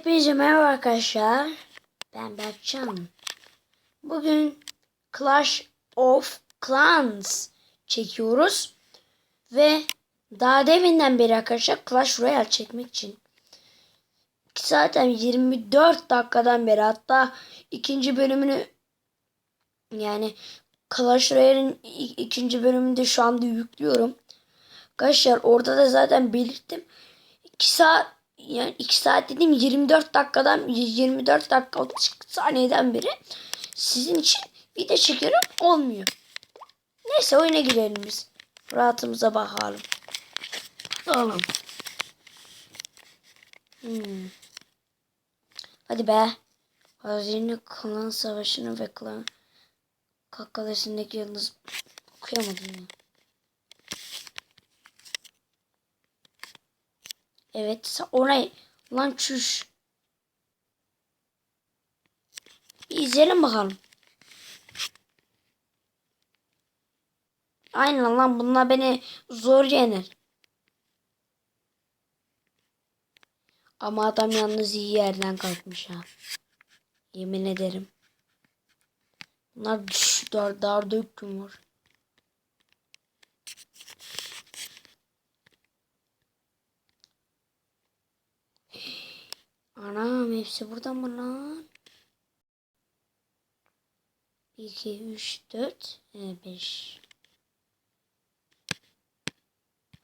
Hepinize merhaba arkadaşlar. Ben Berkcan. Bugün Clash of Clans çekiyoruz. Ve daha deminden beri arkadaşlar Clash Royale çekmek için zaten 24 dakikadan beri hatta ikinci bölümünü yani Clash Royale'in ikinci bölümünü de şu anda yüklüyorum. Arkadaşlar orada da zaten belirttim. 2 saat yani 2 saat dediğim 24 dakikadan 24 dakika 30 saniyeden beri sizin için video çekiyorum olmuyor. Neyse oyuna girelim biz. Rahatımıza bakalım. Oğlum. Hmm. Hadi be. Hazine klan savaşını ve klan kakkalesindeki yıldız okuyamadım ya. Evet orayı lan çüş. Bir izleyelim bakalım. Aynen lan bunlar beni zor yener. Ama adam yalnız iyi yerden kalkmış ha. Yemin ederim. Bunlar düş, dar, dar döküm var. Anam hepsi burada mı lan? 2, 3, 4, 5.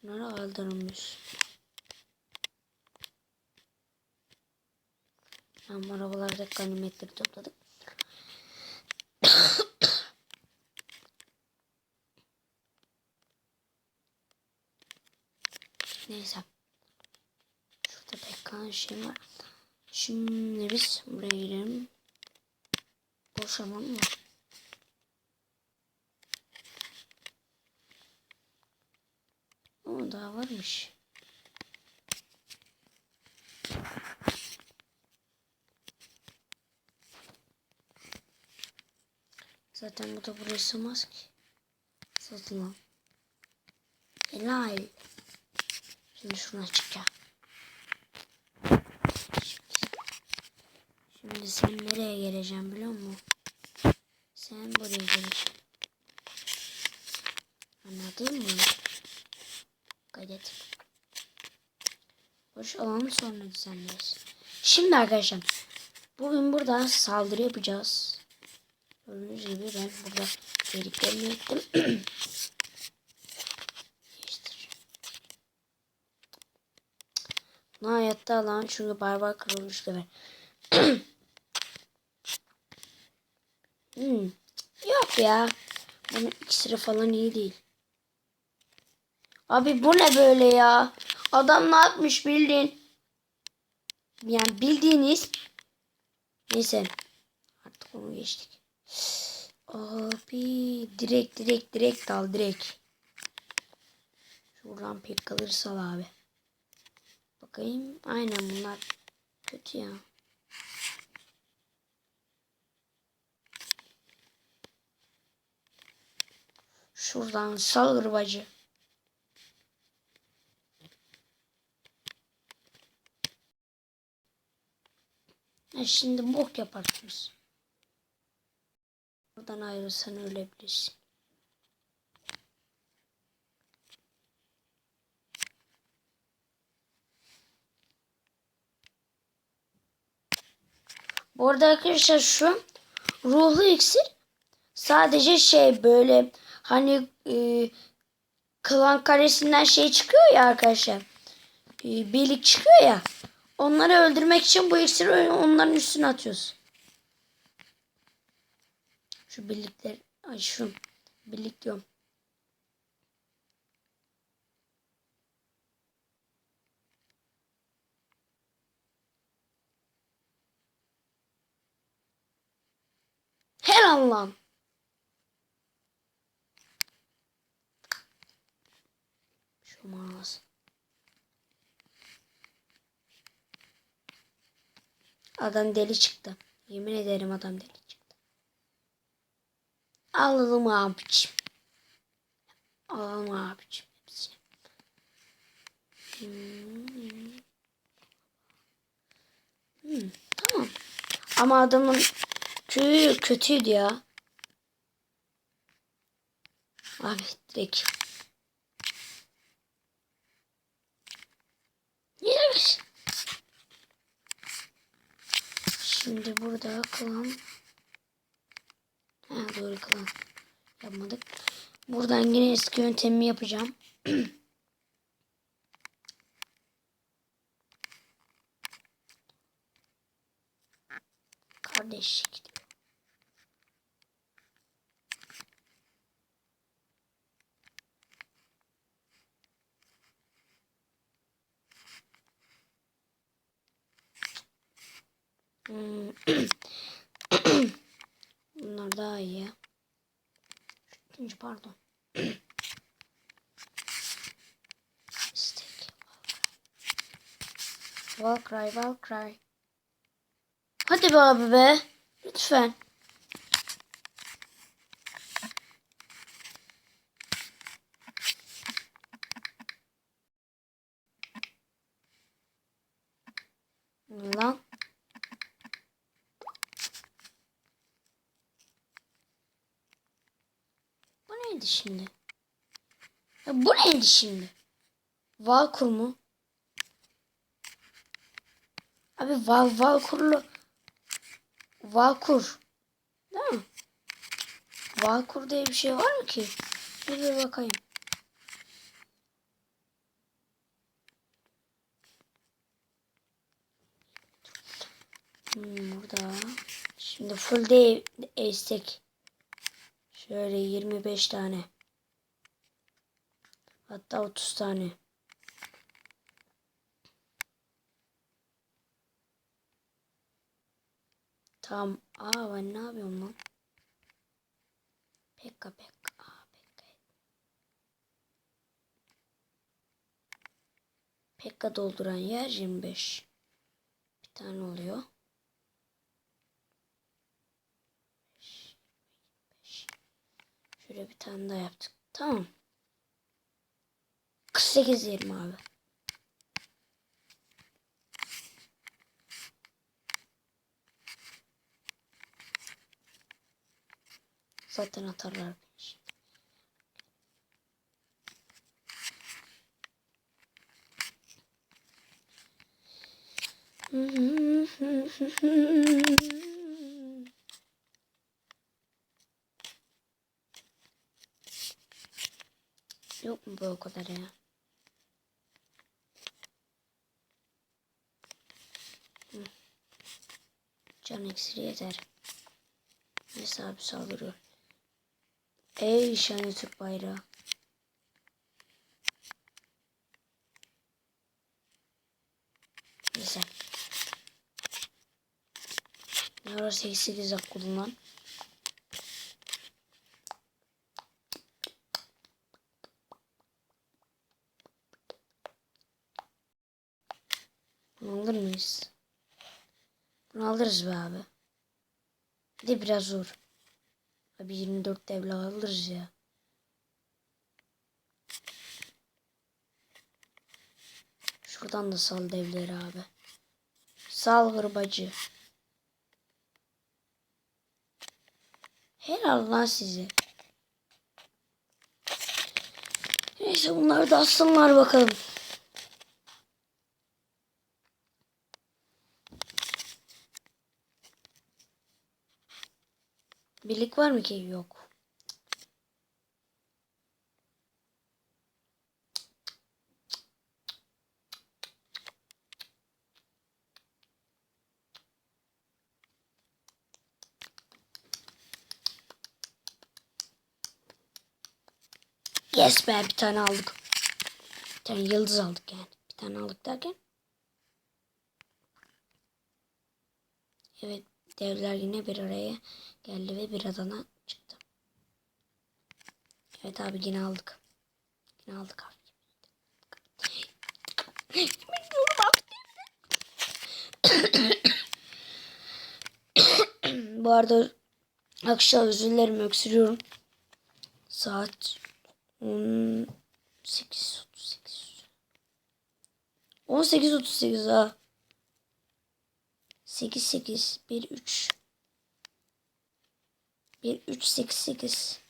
Bunlar aldırılmış. Tam arabalarda ganimetleri topladık. Neyse. Şurada pek kan şey var. Şimdi biz buraya girelim. Boş mı? O daha varmış. Zaten bu da buraya sığmaz ki. Satılan. Helal. Şimdi şuna çıkacağım. Şimdi sen nereye geleceğim biliyor musun? Sen buraya geleceksin. Anladın mı? Gayet. Boş alanı sonra düzenleriz. Şimdi arkadaşlar. Bugün burada saldırı yapacağız. Gördüğünüz gibi ben burada dediklerimi ettim. Ne hayatta lan çünkü barbar kırılmış da Hmm. Yok ya. Bunun iksiri falan iyi değil. Abi bu ne böyle ya? Adam ne yapmış bildin? Yani bildiğiniz. Neyse. Artık onu geçtik. Abi direkt direkt direkt al direkt. Şuradan pek kalırsa al abi. Bakayım. Aynen bunlar kötü ya. Şuradan sal hırbacı. Ha, şimdi bok yaparsınız. Buradan ayrılsan ölebilirsin. Bu arada arkadaşlar şu ruhlu iksir sadece şey böyle hani e, klan karesinden şey çıkıyor ya arkadaşlar. E, birlik çıkıyor ya. Onları öldürmek için bu iksiri onların üstüne atıyoruz. Şu birlikler ay şu birlik diyorum. Helal lan. Mağaz. Adam deli çıktı. Yemin ederim adam deli çıktı. Alalım abicim. Alalım hepsini. Hmm. Ama adamın köyü kötüydü ya. Abi direkt. Yes. Şimdi burada klan. Ha doğru klan. Yapmadık. Buradan yine eski yöntemimi yapacağım. Kardeşlik. Bunlar daha iyi. İkinci pardon. İstek. Valkyrie, Valkyrie. Hadi be abi be. Lütfen. Lan. Bu neydi şimdi? Ya bu neydi şimdi? Valkur mu? Abi val Valkurlu Valkur. Değil mi? Valkur diye bir şey var mı ki? Bir, bir bakayım. Hmm, burada. Şimdi full day estek. Şöyle 25 tane. Hatta 30 tane. Tamam. Aa ben ne yapıyorum lan? Pekka pekka. Aa pekka. Pekka dolduran yer 25. Bir tane oluyor. Şöyle bir tane daha yaptık. Tamam. 48 yerim abi. Zaten atarlar beni şimdi. Yok mu bu kadar ya? Hı. Can iksiri yeter. Neyse abi saldırıyor. Ey şanlı Türk bayrağı. Neyse. Ne ara 88 dakika alırız be abi. Bir de biraz zor. Abi 24 devle alırız ya. Şuradan da sal devleri abi. Sal hırbacı. Helal lan size. Neyse bunları da assınlar bakalım. Birlik var mı ki? Yok. Yes be bir tane aldık. Bir tane yıldız aldık yani. Bir tane aldık derken. Evet devler yine bir araya geldi ve bir adana çıktı. Evet abi yine aldık. Yine aldık abi. Bilmiyorum. Bu arada akşam özür dilerim öksürüyorum. Saat 18.38 18.38 ha. 8 8 1 3 1 3 8 8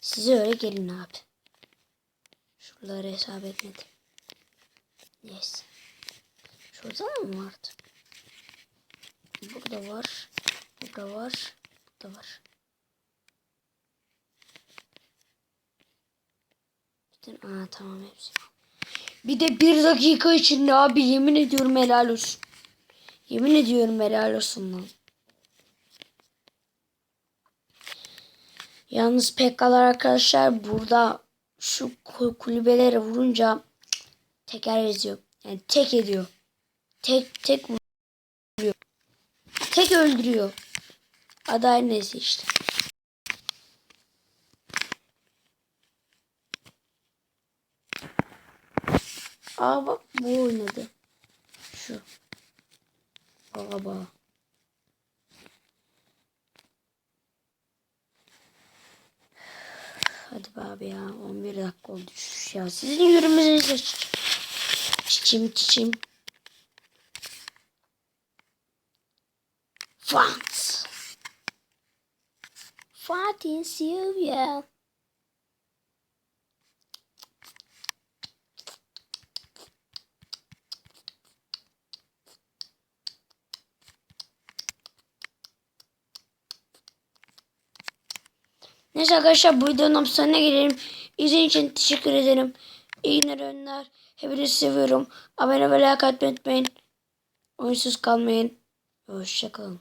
Size öyle gelin abi. Şuraları hesap etmedim. Neyse. Şurada mı vardı? Burada var. Burada var. Burada var. Bütün, aa tamam hepsi. Bir de bir dakika içinde abi yemin ediyorum helal olsun. Yemin ediyorum helal olsun lan. Yalnız pekkalar arkadaşlar burada şu ku- kulübelere vurunca teker ediyor. Yani tek ediyor. Tek tek vuruyor. Tek öldürüyor. Aday neyse işte. Aa bak bu oynadı. Şu. Baba. Hadi be abi ya 11 dakika oldu Üf ya. Sizin yürümenize çiçim çiçim. Fans. Fatih Silvia. Neyse arkadaşlar bu videonun sonuna gelelim. İzlediğiniz için teşekkür ederim. İyi günler önler. Hepinizi seviyorum. Abone ve like atmayı unutmayın. Oyunsuz kalmayın. Hoşçakalın.